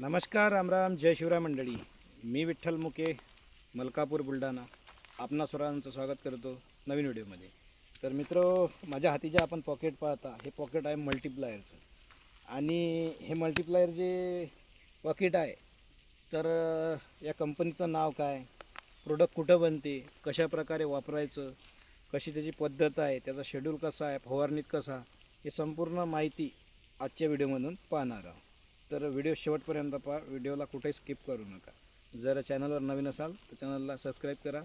नमस्कार रामराम जय शिवराय मंडळी. मी विठ्ठल मुके मलकापूर बुलढाणा. आपणा सुरांचं स्वागत करतो नवीन व्हिडिओमध्ये. तर मित्र माझ्या हाती जे आपण पॉकेट पाहता हे पॉकेट आहे मल्टिप्लायरचं आणि हे मल्टिप्लायर जे पॉकेट आहे तर या कंपनीचं नाव काय प्रोडक्ट कुठं बनते कशा प्रकारे वापरायचं कशी त्याची पद्धत आहे त्याचा शेड्यूल कसा आहे फवारणीत कसा हे संपूर्ण माहिती आजच्या व्हिडिओमधून पाहणार आहोत. तर व्हिडिओ शेवटपर्यंत पहा. व्हिडिओला कुठेही स्किप करू नका. जर चॅनलवर नवीन असाल तर चॅनलला सबस्क्राईब करा.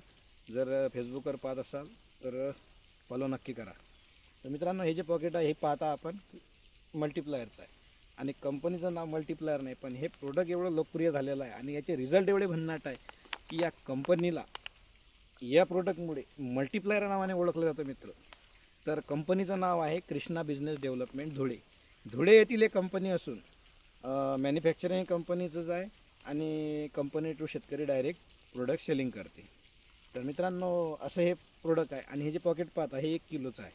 जर फेसबुकवर पाहत असाल तर फॉलो नक्की करा. तर मित्रांनो हे जे पॉकेट आहे हे पाहता आपण मल्टिप्लायरचं आहे. आणि कंपनीचं नाव मल्टिप्लायर नाही पण हे प्रोडक्ट एवढं लोकप्रिय झालेलं आहे. आणि याचे रिझल्ट एवढे भन्नाट आहे की या कंपनीला या प्रोडक्टमुळे मल्टिप्लायर नावाने ओळखलं जातं मित्र. तर कंपनीचं नाव आहे कृष्णा बिझनेस डेव्हलपमेंट धुळे. धुळे येथील एक कंपनी असून मॅन्युफॅक्चरिंग कंपनीचंच आहे आणि कंपनी टू शेतकरी डायरेक्ट प्रोडक्ट सेलिंग करते. तर मित्रांनो असं हे प्रोडक्ट आहे आणि हे जे पॉकेट पाहता हे एक किलोचं आहे.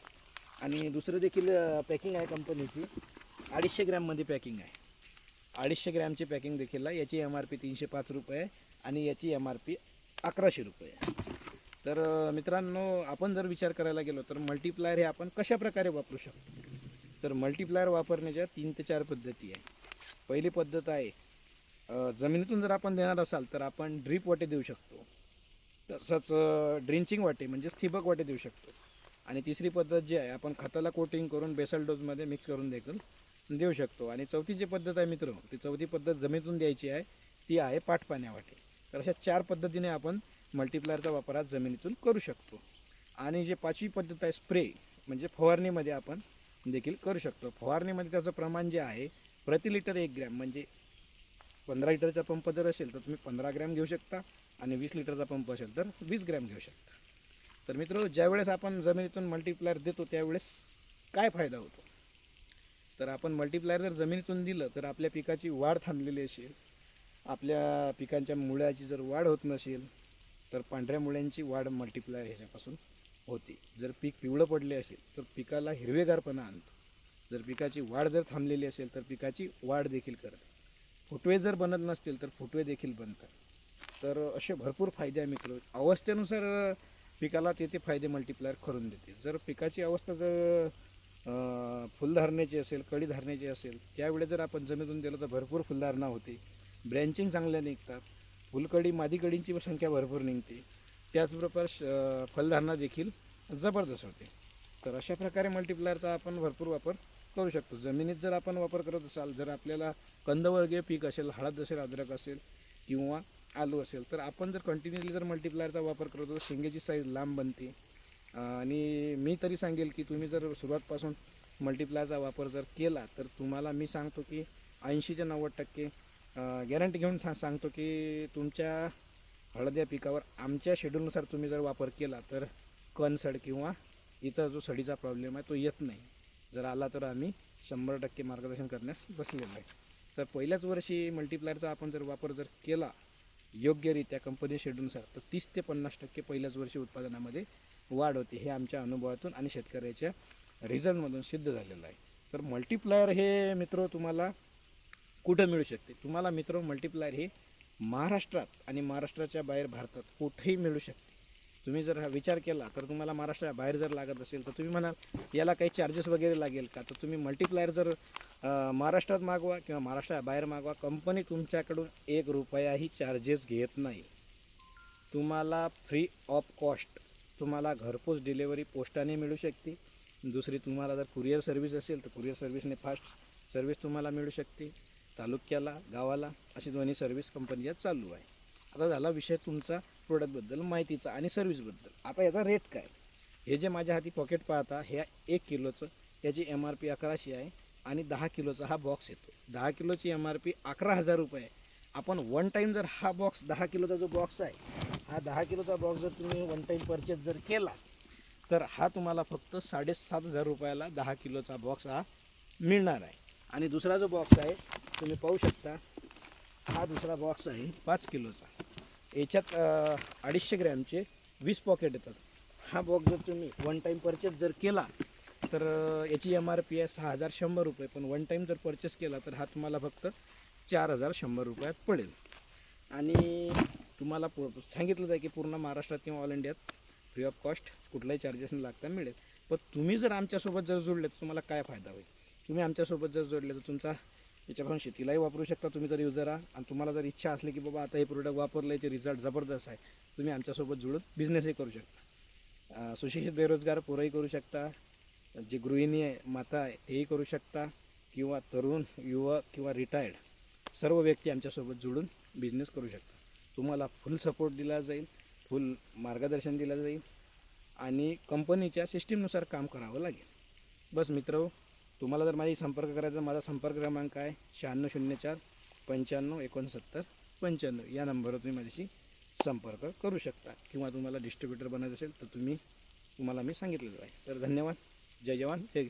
आणि दुसरं देखील पॅकिंग आहे कंपनीची अडीचशे ग्रॅममध्ये पॅकिंग आहे. अडीचशे ग्रॅमची पॅकिंग देखील आहे. याची एम आर पी तीनशे पाच रुपये आहे आणि याची एम आर पी अकराशे रुपये आहे. तर मित्रांनो आपण जर विचार करायला गेलो तर मल्टीप्लायर हे आपण कशा प्रकारे वापरू शकतो? तर मल्टीप्लायर वापरण्याच्या तीन ते चार पद्धती आहे. पहिली पद्धत आहे जमिनीतून जर आपण देणार असाल तर आपण ड्रीप वाटे देऊ शकतो. तसंच ड्रिंचिंग वाटे म्हणजेच स्थिबक वाटे देऊ शकतो. आणि तिसरी पद्धत जी आहे आपण खताला कोटिंग करून बेसल डोजमध्ये मिक्स करून देखील देऊ शकतो. आणि चौथी जी पद्धत आहे मित्र ती चौथी पद्धत जमिनीतून द्यायची आहे ती आहे पाठपाण्यावाटे तर अशा चार पद्धतीने आपण मल्टिप्लायरचा वापर आज जमिनीतून करू शकतो. आणि जे पाचवी पद्धत आहे स्प्रे म्हणजे फवारणीमध्ये आपण देखील करू शकतो. फवारणीमध्ये त्याचं प्रमाण जे आहे प्रति लिटर एक ग्रॅम म्हणजे पंधरा लिटरचा पंप जर असेल तर तुम्ही पंधरा ग्रॅम घेऊ शकता आणि वीस लिटरचा पंप असेल तर वीस ग्रॅम घेऊ शकता. तर मित्र ज्यावेळेस आपण जमिनीतून मल्टिप्लायर देतो त्यावेळेस काय फायदा होतो? तर आपण मल्टिप्लायर जर जमिनीतून दिलं तर आपल्या पिकाची वाढ थांबलेली असेल आपल्या पिकांच्या मुळ्याची जर वाढ होत नसेल तर पांढऱ्या मुळ्यांची वाढ मल्टिप्लायर ह्याच्यापासून होते. जर पीक पिवळं पडले असेल तर पिकाला हिरवेगारपणा आणतो. जर पिकाची वाढ जर थांबलेली असेल तर पिकाची वाढ देखील करते. फुटवे जर बनत नसतील तर फुटवे देखील बनतात. तर असे भरपूर फायदे आहे मित्र. अवस्थेनुसार पिकाला ते ते फायदे मल्टिप्लायर करून देते. जर पिकाची अवस्था जर फुलधारण्याची असेल कळी धारण्याची असेल त्यावेळेस जर आपण जमिनीतून दिलं तर भरपूर फुलधारणा होते. ब्रँचिंग चांगल्या निघतात. फुलकडी मादी कळींची संख्या भरपूर निघते. त्याचबरोबर श- फलधारणा देखील जबरदस्त होते. तर अशा प्रकारे मल्टिप्लायरचा आपण भरपूर वापर करू शकतो. जमिनीत जर आपण वापर करत असाल जर आपल्याला कंदवर्गीय पीक असेल हळद असेल अद्रक असेल किंवा आलू असेल तर आपण जर कंटिन्युअसली जर मल्टिप्लायरचा वापर करत तर शेंगेची साईज लांब बनते. आणि मी तरी सांगेल की तुम्ही जर सुरुवातपासून मल्टिप्लायरचा वापर जर केला तर तुम्हाला मी सांगतो की ऐंशी ते नव्वद टक्के गॅरंटी घेऊन था- सांगतो की तुमच्या हळद या पिकावर आमच्या शेड्यूलनुसार तुम्ही जर वापर केला तर कणसड किंवा इतर जो सडीचा प्रॉब्लेम आहे तो येत नाही. जर आला तर आम्ही शंभर टक्के मार्गदर्शन करण्यास बसलेलो आहे. तर पहिल्याच वर्षी मल्टिप्लायरचा आपण जर वापर जर केला योग्यरित्या कंपनी शेड्यूलनुसार तर तीस ते पन्नास टक्के पहिल्याच वर्षी उत्पादनामध्ये वाढ होते हे आमच्या अनुभवातून आणि शेतकऱ्याच्या रिझल्टमधून सिद्ध झालेलं आहे. तर मल्टिप्लायर हे मित्र तुम्हाला कुठं मिळू शकते? तुम्हाला मित्र मल्टिप्लायर हे महाराष्ट्रात आणि महाराष्ट्राच्या बाहेर भारतात कुठेही मिळू शकते. तुम्ही जर हा विचार केला तर तुम्हाला महाराष्ट्रा बाहेर जर लागत असेल तर तुम्ही म्हणाल याला काही चार्जेस वगैरे लागेल का? तर तुम्ही मल्टिप्लायर जर महाराष्ट्रात मागवा किंवा महाराष्ट्राबाहेर मागवा कंपनी तुमच्याकडून एक रुपयाही चार्जेस घेत नाही. तुम्हाला फ्री ऑफ कॉस्ट तुम्हाला घरपोच डिलेवरी पोस्टाने मिळू शकते. दुसरी तुम्हाला जर कुरिअर सर्व्हिस असेल तर कुरिअर सर्व्हिसने फास्ट सर्व्हिस तुम्हाला मिळू शकते. तालुक्याला गावाला अशी दोन्ही सर्व्हिस कंपनीच्या चालू आहे. आता झाला विषय तुमचा. प्रोडक्टबद्दल माहितीचं आणि सर्व्हिसबद्दल आता याचा रेट काय? हे जे माझ्या हाती पॉकेट पाहता हे एक किलोचं याची एम आर पी अकराशे आहे आणि दहा किलोचा हा बॉक्स येतो. दहा किलोची एम आर पी अकरा हजार रुपये. आहे आपण वन टाईम जर हा बॉक्स दहा किलोचा जो बॉक्स आहे हा दहा किलोचा बॉक्स जर तुम्ही वन टाईम परचेस जर केला तर हा तुम्हाला फक्त साडेसात हजार रुपयाला दहा किलोचा बॉक्स हा मिळणार आहे. आणि दुसरा जो बॉक्स आहे तुम्ही पाहू शकता हा दुसरा बॉक्स आहे पाच किलोचा. याच्यात अडीचशे ग्रॅमचे वीस पॉकेट येतात. हा बॉक्स जर तुम्ही वन टाईम परचेस जर केला तर याची एम आर पी आहे सहा हजार शंभर रुपये. पण वन टाईम जर परचेस केला तर हा तुम्हाला फक्त चार हजार शंभर रुपयात पडेल. आणि तुम्हाला पु सांगितलं आहे की पूर्ण महाराष्ट्रात किंवा ऑल इंडियात फ्री ऑफ कॉस्ट कुठलाही चार्जेस न लागता मिळेल. पण तुम्ही जर आमच्यासोबत जर जोडले तर तुम्हाला काय फायदा होईल? तुम्ही आमच्यासोबत जर जोडले तर तुमचा याच्यापासून शेतीलाही वापरू शकता तुम्ही जर युजर. आहात आणि तुम्हाला जर इच्छा असली की बाबा आता हे प्रोडक्ट वापरलं याचे रिझल्ट जबरदस्त आहे. तुम्ही आमच्यासोबत जुळून बिझनेसही करू शकता. सुशिक्षित बेरोजगार पोरंही करू शकता. जे गृहिणी आहे माता आहे तेही करू शकता. किंवा तरुण युवक किंवा रिटायर्ड सर्व व्यक्ती आमच्यासोबत जुळून बिझनेस करू शकता. तुम्हाला फुल सपोर्ट दिला जाईल फुल मार्गदर्शन दिलं जाईल. आणि कंपनीच्या सिस्टीमनुसार काम करावं लागेल. बस मित्र तुम्हाला जर माझी संपर्क करायचा माझा संपर्क क्रमांक आहे शहाण्णव शून्य चार पंच्याण्णव एकोणसत्तर पंच्याण्णव. या नंबरवर तुम्ही माझ्याशी संपर्क करू शकता. किंवा तुम्हाला डिस्ट्रीब्युटर बनायचं असेल तर तुम्ही तुम्हाला मी सांगितलेलं आहे. तर धन्यवाद. जय जवान. जय किसान.